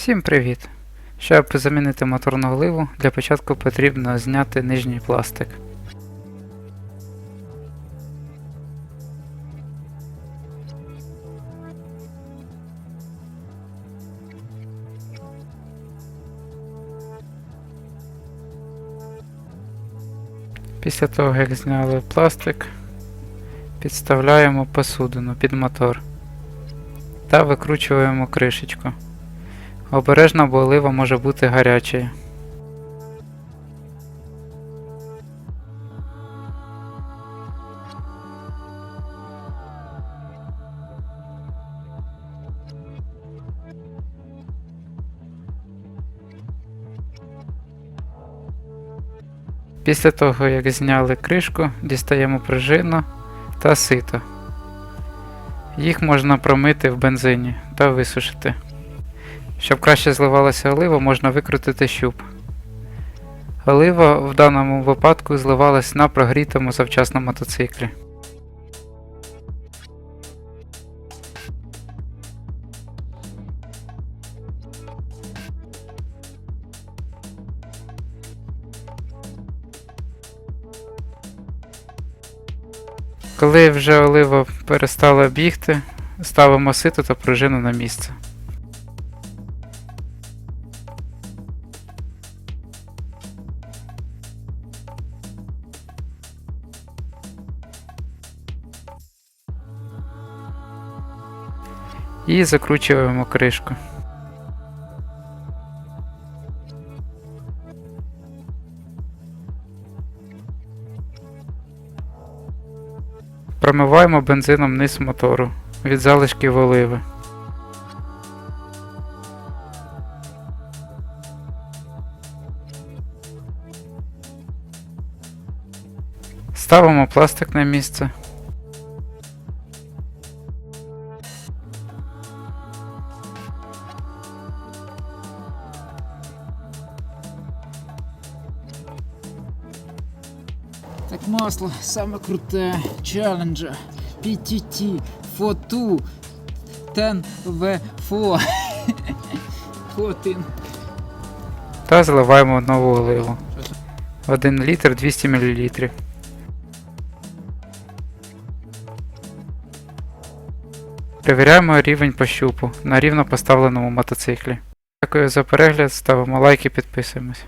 Всім привіт! Щоб замінити моторну гливу, для початку потрібно зняти нижній пластик. Після того, як зняли пластик, підставляємо посудину під мотор та викручуємо кришечку. Обережно, бо олива може бути гарячою. Після того, як зняли кришку, дістаємо пружину та сито. Їх можна промити в бензині та висушити. Щоб краще зливалася олива, можна викрутити щуп. Олива в даному випадку зливалась на прогрітому завчасно мотоциклі. Коли вже олива перестала бігти, ставимо сито та пружину на місце. І закручуємо кришку. Промиваємо бензином низ мотору від залишків оливи. Ставимо пластик на місце. Так масло саме круте Challenger PTT Фоту Тен ВФО Фотин. та заливаємо нову оливу. 1 літр 200 мл. Перевіряємо рівень по щупу на рівно поставленому мотоциклі. Дякую за перегляд, ставимо лайки, підписуємось.